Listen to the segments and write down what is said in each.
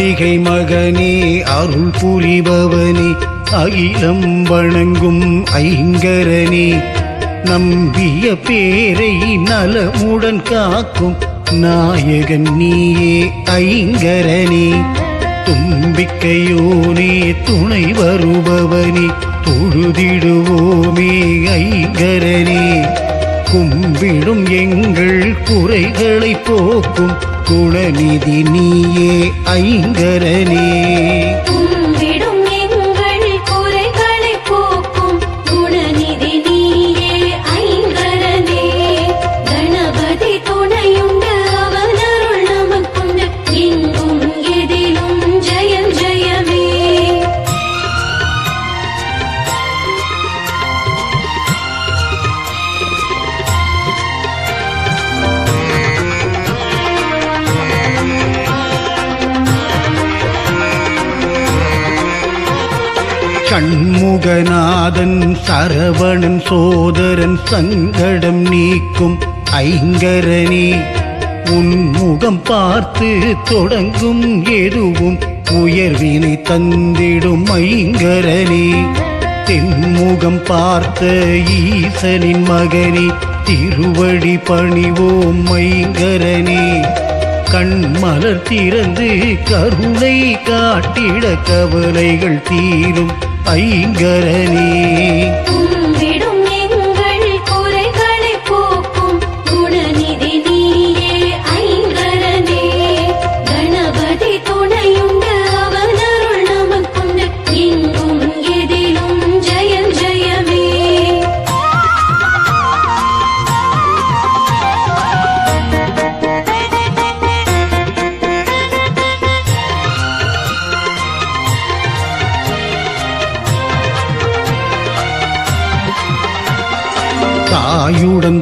அம்பிகை மகனே அருள் புரிபவனே அகிலம் வணங்கும் ஐங்கரனே. நம்பிய பேரை நலமுடன் காக்கும் நாயகன் நீயே ஐங்கரனே. தும்பிக்கையோனே துணை வருபவனே தொழுதிடுவோமே ஐங்கரனே. கும்பிடும் எங்கள் குறைகளை போக்கும். குணநிதி நீயே ஐங்கரனே. சண்முகநாதன் சரவணன் சோதரன் சங்கடம் நீக்கும் ஐங்கரணி. உன்முகம் பார்த்து தொடங்கும் எதுவும் உயர்வினை தந்திடும் ஐங்கரணி. தென்முகம் பார்த்த ஈசனின் மகனி திருவடி பணிவோம் ஐங்கரனே கண்மலர் திறந்து கருணை காட்டிட கவலைகள் தீரும் ஐங்கரணி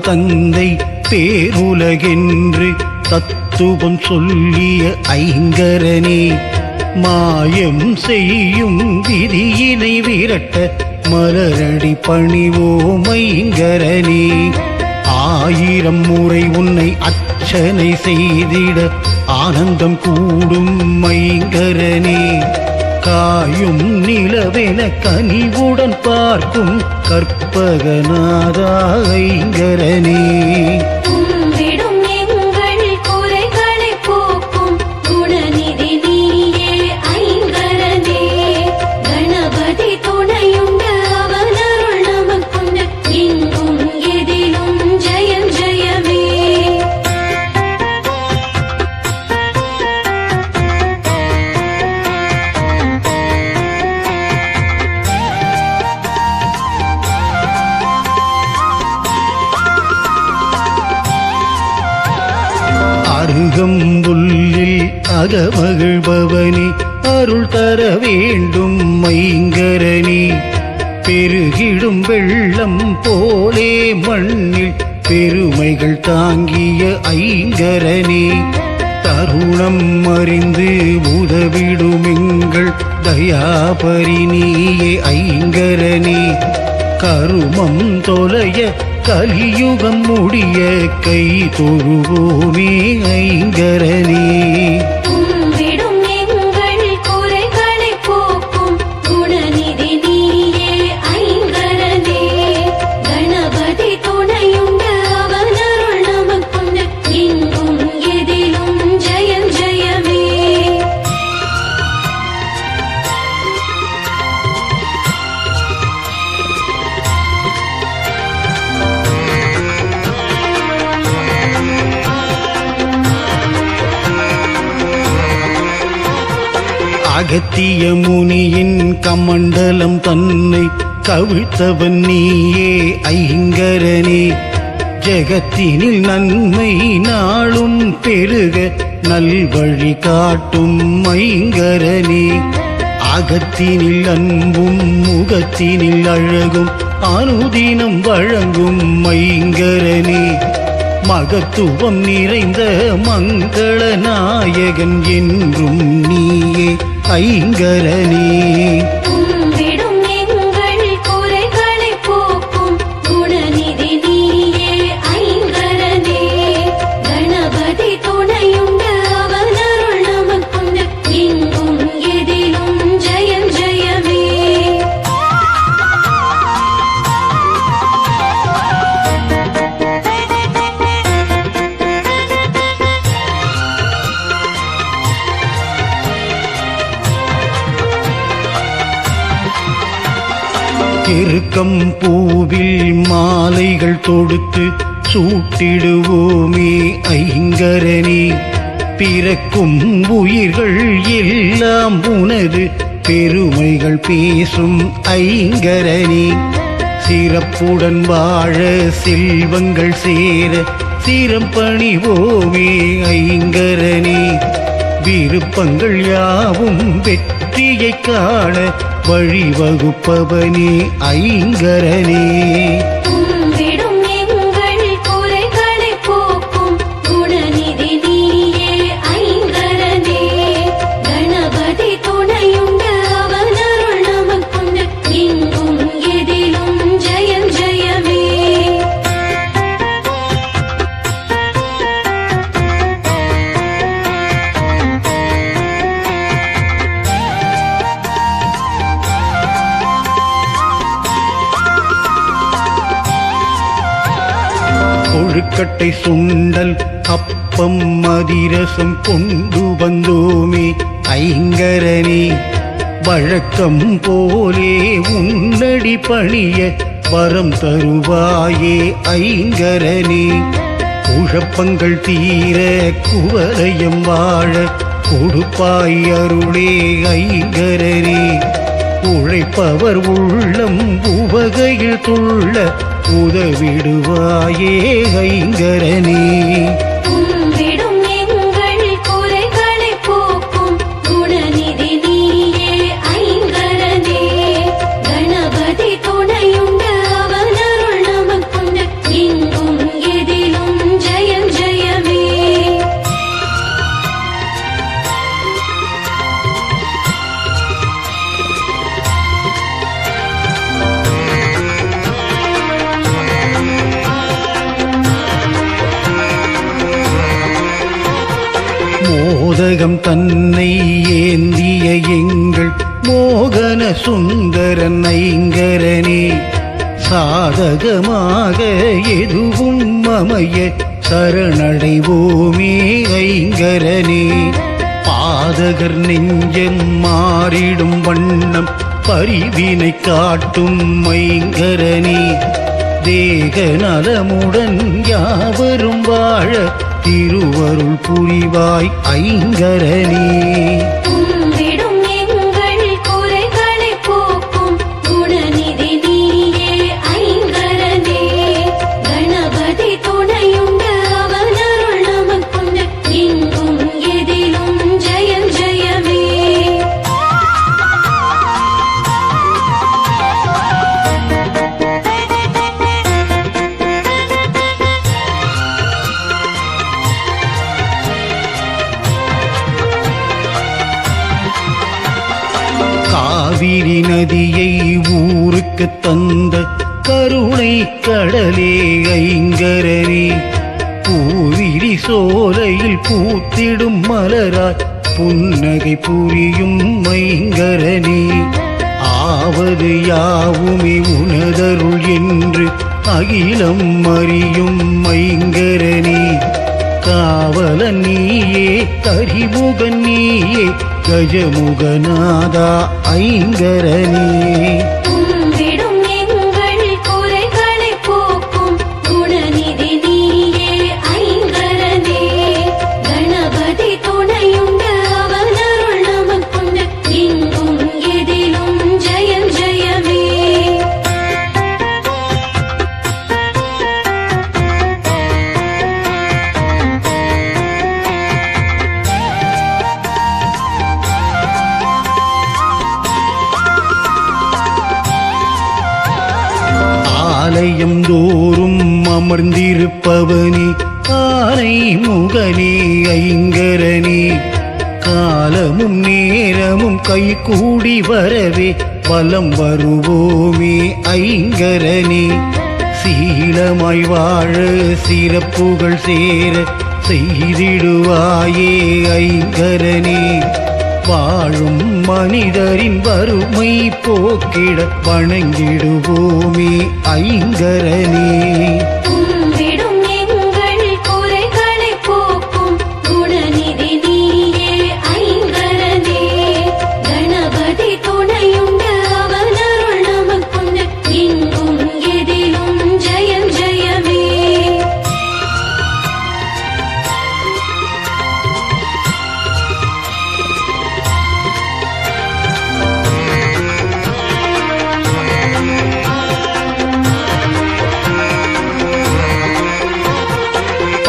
தந்தை பேருலகென்று தத்துவம் சொல்லிய ஐங்கரனே மாயம் செய்யும் விதியினை விரட்ட மலரடி பணிவோம் ஐங்கரனே ஆயிரம் முறை உன்னை அர்ச்சனை செய்திட ஆனந்தம் கூடும் ஐங்கரனே காயும் நிலவென கனிவுடன் பார்க்கும் கற்பகநாதா ஐங்கரனே. அகமகிழ்பவனே அருள் தர வேண்டும் மைங்கரணி பெருகிடும் வெள்ளம் போலே மண்ணில் பெருமைகள் தாங்கிய ஐங்கரணி தருணம் அறிந்து உதவிடும் எங்கள் தயாபரினியே ஐங்கரனே. கருமம் தொலைய கலியுகம் முடிய கை தொழுவோமே ஐங்கரணி அகத்திய முனியின் கமண்டலம் தன்னை கவிழ்த்தவன் நீயே ஐங்கரனே. ஜெகத்தினில் நன்மை நாளும் பெருக நல்வழி காட்டும் ஐங்கரனே. அகத்தினில் அன்பும் முகத்தினில் அழகும் அனுதினம் வழங்கும் மைங்கரனே மகத்துவம் நிறைந்த மங்கள நாயகன் என்றும் நீ ஐங்கரணி எருக்கம் பூவில் மாலைகள் தொடுத்து சூட்டிடுவோமே ஐங்கரனே. பிறக்கும் உயிர்கள் எல்லாம் உனது பெருமைகள் பேசும் ஐங்கரனே. சிறப்புடன் வாழ செல்வங்கள் சேர சிரம் பணிவோமே ஐங்கரனே. விருப்பங்கள் யாவும் வெற்றியை காண வழிவகுப்பவனே ஐங்கரனே. கொழுக்கட்டை சுண்டல் அப்பம் மதிரசம் கொண்டு வந்தோமே. ஐங்கரனே வழக்கம் போலே உன்னடி பணிய வரம் தருவாயே ஐங்கரனே. குழப்பங்கள் தீர குவலயம் வாழ கொடுப்பாய் அருளே ஐங்கரனே. உழைப்பவர் உள்ளம் உவகையில் துள்ள உதவிடுவாயே ஐங்கரனே. எதுவும் அமைய சரணடைவோமே ஐங்கரனே. பாதகர் நெஞ்சம் மாறிடும் வண்ணம் பரிவினை காட்டும் ஐங்கரனே தேக நலமுடன் யாவரும் வாழ திருவருள் புரிவாய் ஐங்கரனே. கருணை கடலே ஐங்கரனே. பூவிரி சோலையில் பூத்திடும் மலராய் புன்னகை புரியும் ஐங்கரனே ஆவது யாவுமே உணதருள் என்று அகிலம் அறியும் ஐங்கரனே காவலன் நீயே கரிமுகன் நீயே கஜமுகநாதா ஐங்கரனே. ஆலயம் தோறும் அமர்ந்திருப்பவனே ஆனை முகனே ஐங்கரனே. காலமும் நேரமும் கை கூடி வரவே பலம் வருவோமே ஐங்கரனே. சீலமாய் வாழ சிறப்புகள் சேர செய்திடுவாயே ஐங்கரனே. வாழும் மனிதரின் வறுமை போக்கிட வணங்கிடுவோமே ஐங்கரனே.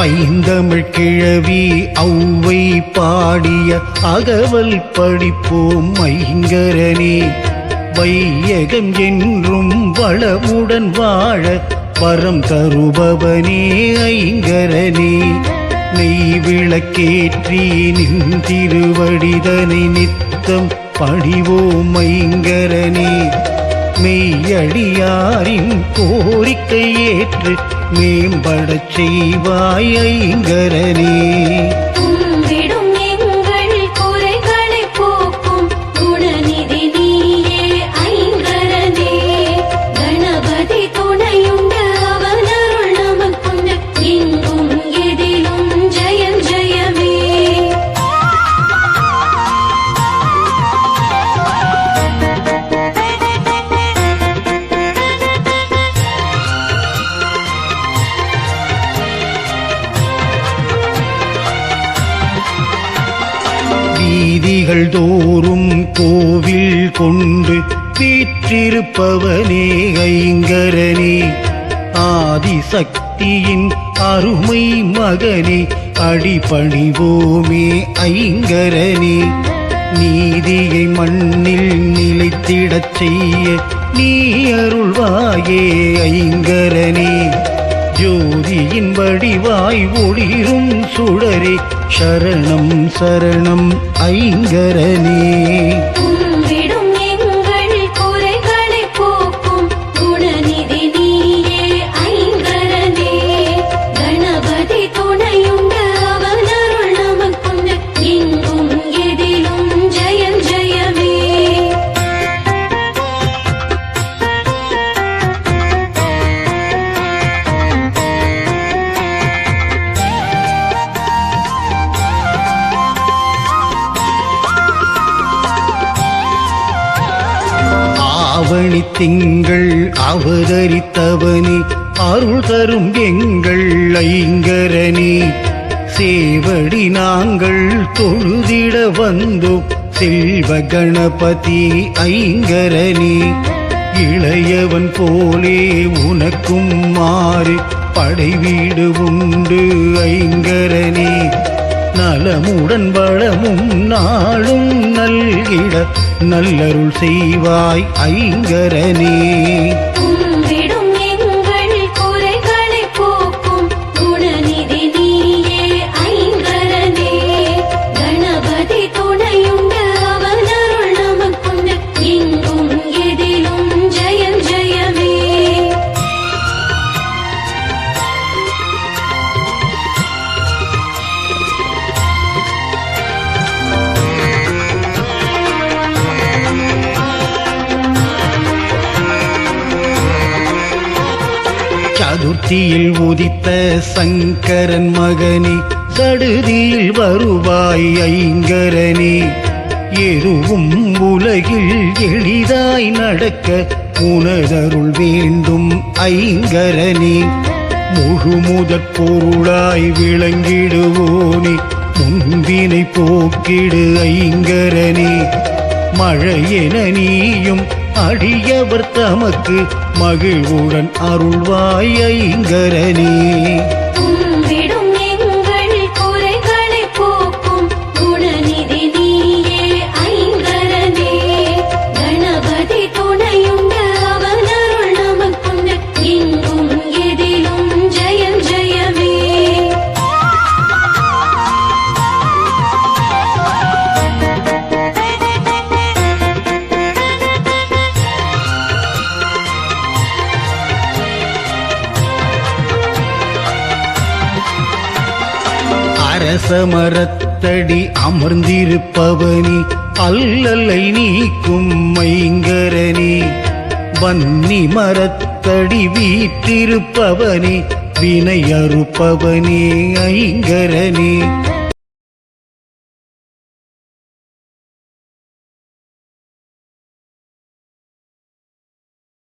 ஐந்தமிழ் கிழவி ஔவை பாடிய அகவல் படிப்போம் ஐங்கரனே வையகம் என்றும் வளமுடன் வாழ வரம் தருபவனே ஐங்கரனே. நெய் விளக்கேற்றி நின் திருவடிதனை நித்தம் பணிவோம் ஐங்கரனே மெய்யடியாரின் கோரிக்கை ஏற்று மேம்படச் செய்வாய் ஐங்கரனே. வீதிகள் தோறும் கோவில் கொண்டு வீற்றிருப்பவனே ஐங்கரனே. ஆதிசக்தியின் அருமை மகனே அடிபணிவோமே ஐங்கரனே. நீதியை மண்ணில் நிலைத்திடச் செய்ய நீ அருள்வாயே ஐங்கரனே. ஜோதியின் வடிவாய் ஒளிரும் சுடரே சரணம் சரணம் ஐங்கரனே. சேவடி நாங்கள் தொழுதிட வந்து. செல்வ கணபதி ஐங்கரணி இளையவன் போலே உனக்கும் மாறு. படை வீடு உண்டு ஐங்கரணி நலமுடன் வளமும் நாளும் நல்கிட. நல்லருள் செய்வாய் ஐங்கரணி சதுர்த்தியில் உதித்த சங்கரன் மகனே சடுதியில் வருவாய் ஐங்கரனே. எதுவும் உலகில் எளிதாய் நடக்க உனதருள் வேண்டும் ஐங்கரனே. முழுமுதற் பொருளாய் விளங்கிடுவோனே முன்பினை போக்கிடு ஐங்கரனே. மழையென நீயும் அடியவர் தமக்கு மகிழ்வுடன் அருள்வாய் ஐங்கரனே. அரச மரத்தடி அமர்ந்திருப்பவனி அல்லலை நீக்கும் மைங்கரனே. வன்னி மரத்தடி வீற்றிருப்பவனே வினையறுப்பவனே ஐங்கரனே.